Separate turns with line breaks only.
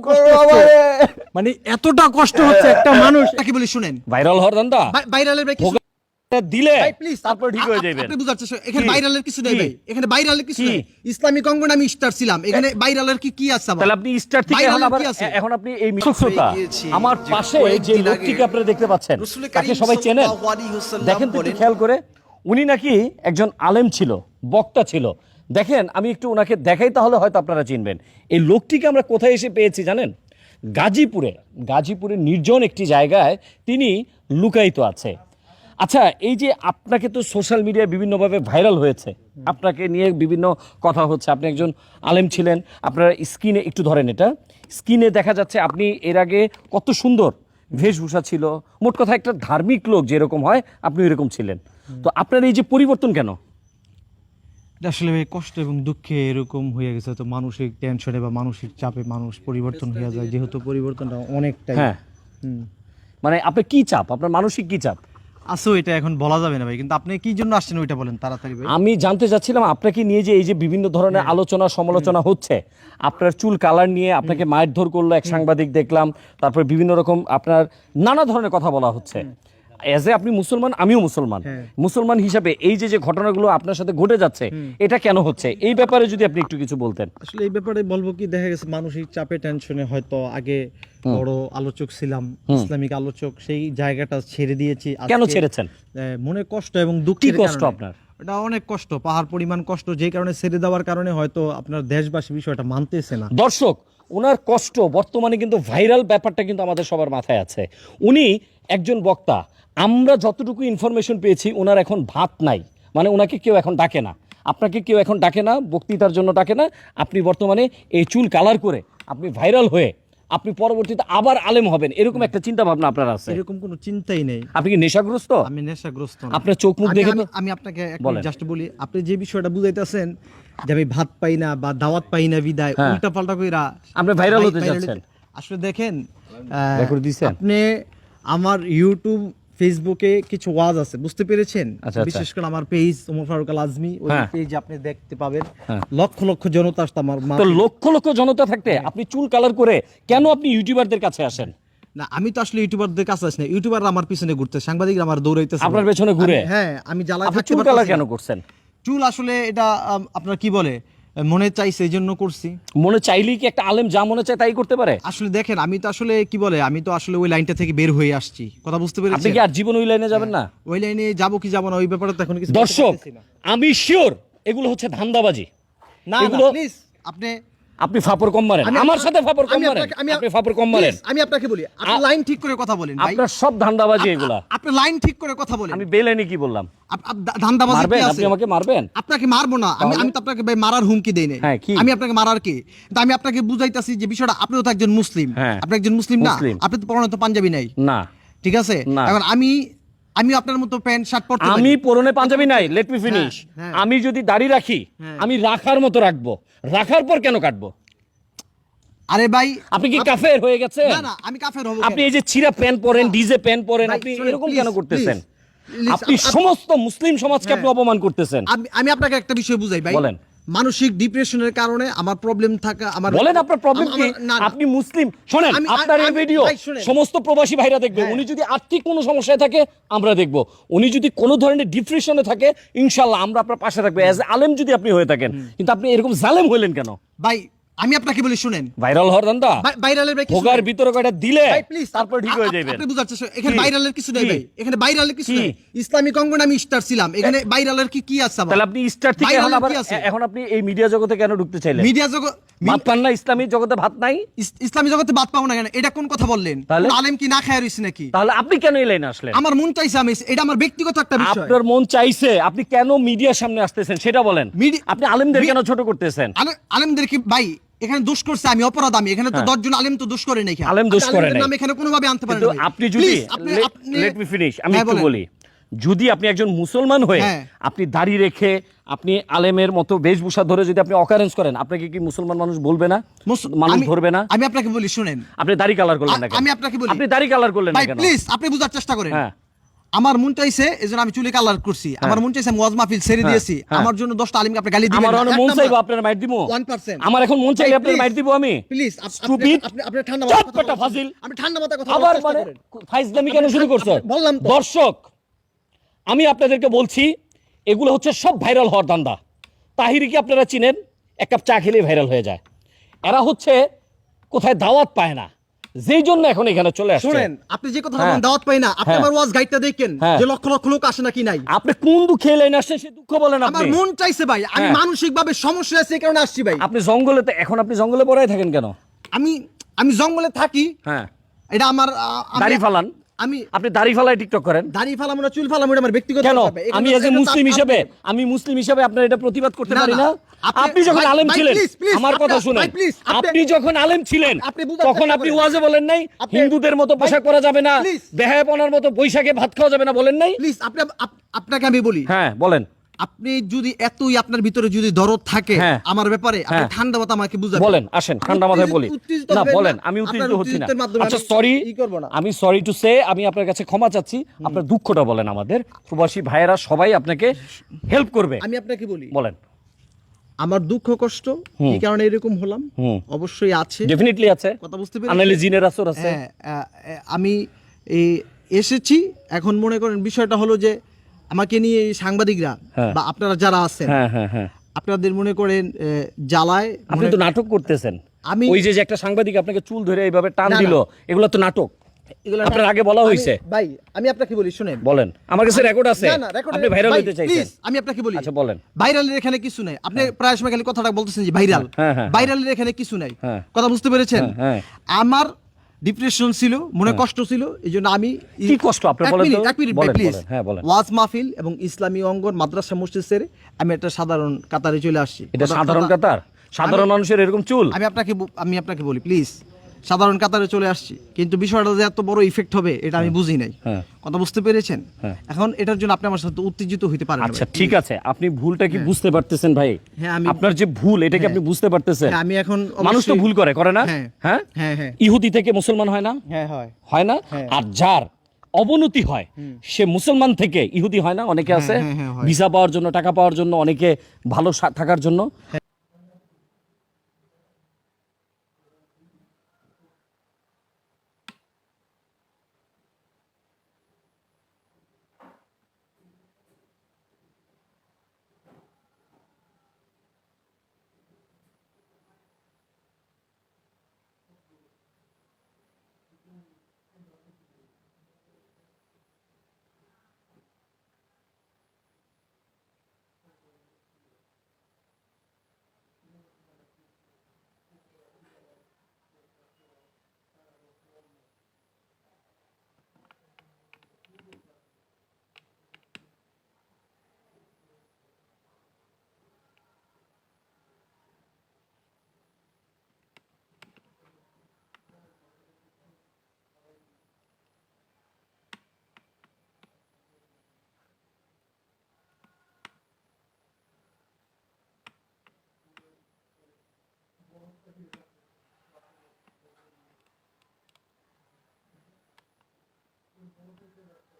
কষ্ট হচ্ছে মানে এতটা কষ্ট হচ্ছে একটা মানুষ
কি বলি শুনেন
ভাইরাল হওয়ার
ভাইরালের ভাই কিছু
দিলে
ভাই প্লিজ
তারপর ঠিক হয়ে যাবেন
আপনি এখানে? ভাইরালের কিছু নেই? ভাই এখানে ভাইরালের কিছু নেই ইসলামিক অঙ্গনে আমি স্টার ছিলাম এখানে ভাইরালের কি কি আছে
তাহলে আপনি স্টার থেকে এখন আবার এখন আপনি এই আমার পাশে যে লোকটিকে দেখতে পাচ্ছেন তাকে সবাই চেনেন দেখেন তো খেয়াল করে উনি নাকি একজন আলেম ছিল বক্তা ছিল দেখেন, আমি একটু ওনাকে দেখাই তাহলে হয়তো আপনারা চিনবেন। এই লোকটিকে আমরা কোথায় এসে পেয়েছি জানেন? গাজীপুরে। গাজীপুরের নির্জন একটি জায়গায় তিনি লুকায়িত আছে। আচ্ছা এই যে আপনাকে তো সোশ্যাল মিডিয়ায় বিভিন্নভাবে ভাইরাল হয়েছে। আপনাকে নিয়ে বিভিন্ন কথা হচ্ছে। আপনি একজন আলেম ছিলেন। আপনারা স্কিনে একটু ধরেন এটা। স্কিনে দেখা যাচ্ছে আপনি এর আগে কত সুন্দর বেশভূষা ছিল। মোট কথা একটা ধার্মিক লোক যেরকম হয়, আপনি এরকম ছিলেন। তো আপনার এই যে পরিবর্তন কেন?
আসলে ভাই কষ্ট এবং দুঃখে এরকম হয়ে গেছে তো মানসিক টেনশনে বা মানসিক চাপে মানুষ পরিবর্তন হয়ে যায় যেহেতু পরিবর্তনটা অনেকটাই।
হ্যাঁ। মানে আপনার কি চাপ? আপনার মানসিক কি চাপ?
আসো এটা এখন বলা যাবে না ভাই কিন্তু আপনি কি জন্য আসছেন ওইটা বলেন তাড়াতাড়ি ভাই।
আমি জানতে চাচ্ছিলাম আপনাকে নিয়ে যে এই যে বিভিন্ন ধরনের আলোচনা সমালোচনা হচ্ছে আপনার চুল কালার নিয়ে আপনাকে মায়ের ধর করল এক সাংবাদিক দেখলাম তারপর বিভিন্ন রকম আপনার নানা ধরনের কথা বলা হচ্ছে। এজ এ আপনি মুসলমান আমিও মুসলমান। মুসলমান হিসাবে এই যে যে ঘটনাগুলো আপনার সাথে ঘটে যাচ্ছে এটা কেন হচ্ছে? এই ব্যাপারে যদি আপনি একটু কিছু বলতেন।
আসলে এই ব্যাপারে বলব কি দেখা গেছে মানসিক চাপে টেনশনে হয়তো আগে বড় আলোচক ছিলাম ইসলামিক আলোচক সেই জায়গাটা ছেড়ে দিয়েছি।
কেন ছেড়েছেন?
মনে কষ্ট এবং দুঃখ
কষ্ট আপনার?
এটা অনেক কষ্ট পাহাড় পরিমাণ কষ্ট যে কারণে ছেড়ে দেওয়ার কারণে হয়তো আপনার দেশবাসী বিষয়টা মানতেছে না।
দর্শক ওনার কষ্ট বর্তমানে কিন্তু ভাইরাল ব্যাপারটা কিন্তু আমাদের সবার মাথায় আছে। উনি একজন বক্তা। আমরা যতটুকু ইনফরমেশন পেয়েছি ওনার এখন ভাত নাই। মানে ওনাকে কেউ এখন ডাকে না। আপনাকে কেউ এখন ডাকে না বক্তৃতার জন্য ডাকে না। আপনি বর্তমানে এই চুল কালার করে আপনি ভাইরাল হয়ে আপনি পরবর্তীতে আবার আলেম হবেন। এরকম একটা চিন্তা ভাবনা আপনার আছে?
এরকম কোনো চিন্তাই নেই।
আপনি কি নেশাগ্রস্ত?
আমি নেশাগ্রস্ত
আপনার চোখ মুখ দেখে
আমি- আপনাকে জাস্ট বলি আপনি যে বিষয়টা বুঝাইতেছেন যে আমি ভাত পাই না বা দাওয়াত পাই না বিদায়
হ্যাঁ।
উল্টা পাল্টা কইরা
আপনি viral
ভাই-
হতে যাচ্ছেন।
আসলে দেখেন আপনি আমার ইউটিউব ফেসবুকে কিছু ওয়াজ আছে বুঝতে পেরেছেন
আচ্ছা, আচ্ছা।
বিশেষ করে আমার পেজ ওমর ফারুক আল আজমি ওই
হ্যাঁ।
পেজ আপনি দেখতে পাবেন
হ্যাঁ।
লক্ষ লক্ষ জনতা আসতো আমার
তো লক্ষ লক্ষ জনতা থাকতে আপনি চুল কালার করে কেন আপনি ইউটিউবারদের কাছে আসেন
না আমি তো আসলে ইউটিউবারদের কাছে আসি না ইউটিউবার আমার পিছনে ঘুরতে সাংবাদিকরা আমার দৌড়াইতেছে
আপনার পেছনে ঘুরে?
হ্যাঁ আমি জ্বালায় থাকতে
চুল কালার কেন করছেন
চুল আসলে এটা আপনার কি বলে? মনে চাই সেই জন্য করছি।
মনে চাইলেই কি একটা আলেম যা মনে চায় তাই করতে পারে?
আসলে দেখেন আমি তো আসলে কি বলে আমি তো আসলে ওই লাইনটা থেকে বের হয়ে আসছি। কথা বুঝতে
আপনি
পেরেছি
কি আর জীবন ওই লাইনে যাবেন না?
ওই লাইনে যাব কি যাব না ওই ব্যাপারে তো এখন কিছু
দর্শক আমি শিওর এগুলো হচ্ছে ধান্দাবাজি।
না
এগুলো-
প্লিজ আপনি
আপনি ফাপর কম মারেন। আমার
আপনাকে-
সাথে ফাপর কম মারেন।
আমি-
আপনি ফাপর কম মারেন।
আমি আপনাকে বলি আপনি লাইন ঠিক করে কথা বলেন ভাই।
আপনার সব ধান্দাবাজি এগুলা।
আপনি লাইন ঠিক করে কথা বলেন।
আমি বেলেনি কি বললাম?
ধান্দাবাজি কি
আপনি আমাকে মারবেন?
আপনাকে মারবো না। আমি আমি তো আপনাকে ভাই মারার হুমকি দেই নাই।
হ্যাঁ, কি?
আমি আপনাকে মারার কি? কিন্তু আমি আপনাকে বুঝাইতাছি যে বিষয়টা আপনিও তো একজন মুসলিম।
হ্যাঁ।
আপনি একজন মুসলিম না? আপনি তো পরনে তো পাঞ্জাবি নাই।
না।
ঠিক আছে। এখন আমি আমি আপনার মতো প্যান্ট শার্ট পরতে
আমি পরনে পাঞ্জাবি নাই লেট মি ফিনিশ। আমি যদি দাড়ি রাখি
হ্যাঁ।
আমি রাখার মতো রাখব। রাখার পর কেন কাটবো?
আরে ভাই
আপনি কি কাফের হয়ে গেছে?
না না আমি কাফের হব
আপনি এই যে চিরা প্যান্ট পরেন ডিজে প্যান্ট পরেন আপনি এরকম কেন করতেছেন? আপনি সমস্ত মুসলিম সমাজকে আপনি
হ্যাঁ।
অপমান করতেছেন।
আমি আমি আপনাকে একটা বিষয় বুঝাই ভাই।
বলেন।
মানসিক ডিপ্রেশনের কারণে আমার প্রবলেম থাকা আমার
বলেন আপনার প্রবলেম কি। আপনি মুসলিম। শুনেন
আমি-
আপনার এই ভিডিও সমস্ত প্রবাসী ভাইরা দেখবে
হ্যাঁ।
উনি যদি আর্থিক কোনো সমস্যায় থাকে আমরা দেখব। উনি যদি কোনো ধরনের ডিপ্রেশনে থাকে ইনশাআল্লাহ আমরা আপনার পাশে থাকব। অ্যাজ আলেম যদি আপনি হয়ে থাকেন কিন্তু আপনি এরকম জালেম হইলেন কেন?
ভাই আমি আপনাকে বলি শুনেন।
ভাইরাল হওয়ার
ভাই- ভাইরালের ভাই কিছু
ভোগার। ভিতরে কয়টা দিলে?
ভাই প্লিজ
তারপর ঠিক হয়ে যাবেন
আপনি বুঝার চেষ্টা এখানে? ভাইরালের কিছু নেই ভাই। এখানে ভাইরালের কিছু? নেই। ইসলামিক অঙ্গনে আমি স্টার ছিলাম এখানে ভাইরালের কি কি আছে
তাহলে আপনি স্টার থেকে এখন আবার এখন আপনি এই মিডিয়া জগতে কেন ঢুকতে চাইলেন?
মিডিয়া জগৎ
ভাত পান না ইসলামী জগতে ভাত নাই?
ইসলামী জগতে বাদ পাবো না কেন? এটা কোন কথা বললেন?
তাহলে?
আলেম কি না খায় রইছে নাকি?
তাহলে আপনি কেন এই লাইনে আসলেন?
আমার মন চাইছে আমি এটা আমার ব্যক্তিগত একটা বিষয়।
আপনার মন চাইছে আপনি কেন মিডিয়ার সামনে আসতেছেন সেটা বলেন। আপনি আলেমদের কেন ছোট করতেছেন?
আলে- আলেমদের কি ভাই এখানে দোষ করছে আমি অপরাধ আমি। এখানে তো দশজন আলেম তো দোষ করে নাই
হ্যাঁ। আলেম দোষ করে নাই।
এখানে কোনোভাবে আনতে পারেন
আপনি যদি লেট মি ফিনিশ আমি
হ্যাঁ,
একটু বলি যদি আপনি একজন মুসলমান হয়ে
হ্যাঁ।
আপনি দাড়ি রেখে আপনি আলেমের মতো বেশভূষা ধরে যদি আপনি অকারেন্স করেন আপনাকে কি মুসলমান মানুষ বলবে না? মানুষ ধরবে না?
আমি আপনাকে বলি শুনেন।
আপনি দাড়ি কালার করলেন না
আমি আপনাকে বলি।
আপনি দাড়ি কালার করলেন না কেন?
প্লিজ আপনি বুঝার চেষ্টা করেন।
হ্যাঁ।
আমার মন চাইছে এজন্য আমি চুলে কালার করছি। আমার মন চাইছে আমি ওয়াজ মাহফিল ছেড়ে
হ্যাঁ,
দিয়েছি।
হ্যাঁ।
আমার জন্য দশটা আলিমকে আপনি গালি দিবেন
আমার মন চাইব আপনার মাইর দিব।
1%
আমার এখন মন
ভাই,
আপনার মাইর দিব আমি।
প্লিজ আপনি আপনি ঠান্ডা
বেটা ফাজিল।
আমি ঠান্ডা মাথায় কথা
আবার মানে। ফাইজলামি কেন শুরু করছ
বললাম তো।
দর্শক আমি আপনাদেরকে বলছি এগুলো হচ্ছে সব ভাইরাল হওয়ার দান্দা তাহিরি কি আপনারা চিনেন এক কাপ চা খেলেই ভাইরাল হয়ে যায়। এরা হচ্ছে কোথায় দাওয়াত পায় না। যেই জন্য এখন এখানে চলে আসছে।
শুনেন আপনি যে কথা
হ্যাঁ।
বলেন দাওয়াত পাই না। আপনি
হ্যাঁ।
আমার ওয়াজ গাইডটা দেখেন
হ্যাঁ।
যে লক্ষ লক্ষ লোক আসে নাকি নাই।
আপনি কোন দুঃখে আসছেন সে দুঃখ বলেন
আমার
আপনি
মন চাইছে ভাই আমি
হ্যাঁ।
মানসিক ভাবে সমস্যা আছে এই কারণে আসছি ভাই।
আপনি জঙ্গলে তো- এখন আপনি জঙ্গলে পড়াই থাকেন কেন?
আমি আমি জঙ্গলে থাকি।
হ্যাঁ।
এটা আমার
দাড়ি ফালান।
আমি
আপনি দাড়ি ফালায় টিকটক করেন।
দাড়ি ফালাম না চুল ফালাম এটা আমার ব্যক্তিগত
কেন? আমি এজ এ মুসলিম হিসেবে আমি মুসলিম হিসেবে আপনার এটা প্রতিবাদ করতে পারি
না। আপনি-
যখন আলেম ছিলেন আমার কথা শুনেন।
আপনি-
যখন আলেম ছিলেন তখন আপনি ওয়াজে বলেন নাই হিন্দুদের মতো পোশাক পরা যাবে না। বেহায়াপনার মতো বৈশাখে ভাত খাওয়া যাবে না বলেন নাই?
প্লিজ আপনি আপনাকে আমি বলি।
হ্যাঁ বলেন।
আপনি যদি এতই আপনার ভিতরে যদি দরদ থাকে
হ্যাঁ।
আমার ব্যাপারে আপনি
হ্যাঁ।
ঠান্ডা মাথা আমাকে বুঝাবেন।
বলেন আসেন ঠান্ডা মাথায় বলি। না বলেন আমি উত্তেজিত হচ্ছি না। আচ্ছা সরি
ই করব না।
আমি সরি টু সে আমি আপনার কাছে ক্ষমা চাচ্ছি। আপনার দুঃখটা বলেন আমাদের। প্রবাসী ভাইয়েরা সবাই আপনাকে হেল্প করবে।
আমি আপনাকে বলি।
বলেন।
আমার দুঃখ কষ্ট কি কারণে এরকম হলাম। অবশ্যই আছে।
ডেফিনেটলি আছে।
কথা বুঝতে পেরেছেন?
আনালে জিনের আসর আছে।
হ্যাঁ আমি এই এসেছি। এখন মনে করেন বিষয়টা হলো যে আমাকে নিয়ে এই সাংবাদিকরা
হ্যাঁ।
বা আপনারা যারা আছেন
হ্যাঁ হ্যাঁ
আপনাদের মনে করেন জ্বালায়
আপনি তো নাটক করতেছেন।
আমি-
ওই যে একটা সাংবাদিক আপনাকে চুল ধরে এইভাবে টান। দিল এগুলো তো নাটক।
এগুলো
আপনার আগে বলা হয়েছে।
ভাই আমি আপনাকে বলি শুনেন।
বলেন। আমার কাছে রেকর্ড আছে। আপনি ভাইরাল হতে চাইছেন।
আমি আপনাকে বলি।
আচ্ছা, বলেন।
ভাইরালের এখানে কিছু নাই। আপনি প্রায় সময় খালি কথাটা বলতেছেন যে ভাইরাল ভাইরালের এখানে কিছু নাই। কথা বুঝতে পেরেছেন। আমার ডিপ্রেশন ছিল মনে কষ্ট ছিল এই জন্য আমি
কি কষ্ট আপনি
এক
বলেন তো?
এক মিনিট ভাই,
বলেন,
please।
বলেন, হ্যাঁ, বলেন।
ওয়াজ মাহফিল এবং ইসলামী অঙ্গন মাদ্রাসা মসজিদ সেরে আমি একটা সাধারণ কাতারে চলে আসছি
এটা সাধারণ কাতার সাধারণ মানুষের এরকম চুল
আমি আপনাকে আমি আপনাকে বলি প্লিজ সাধারণ কাতারে চলে আসছি। কিন্তু বিষয়টা যে এত বড় ইফেক্ট হবে এটা আমি বুঝি নাই।
হ্যাঁ।
কথা বুঝতে পেরেছেন?
হ্যাঁ।
এখন এটার জন্য আপনি আমার সাথে উত্তেজিত হইতে পারেন
আচ্ছা ঠিক আছে। আপনি ভুলটা কি বুঝতে পারতেছেন ভাই?
হ্যাঁ, আমি-
আপনার যে ভুল এটা কি আপনি বুঝতে পারতেছেন?
হ্যাঁ, আমি এখন
মানুষ তো ভুল করে করে না?
হ্যাঁ।
হ্যাঁ?
হ্যাঁ, হ্যাঁ।
ইহুদি থেকে মুসলমান হয় না?
হ্যাঁ হয়।
হয় না?
হ্যাঁ।
আর যার অবনতি হয় সে মুসলমান থেকে ইহুদি হয় না অনেকে আছে।
হ্যাঁ, হ্যাঁ, হয়।
ভিসা পাওয়ার জন্য টাকা পাওয়ার জন্য অনেকে ভালো থাকার জন্য। Thank you.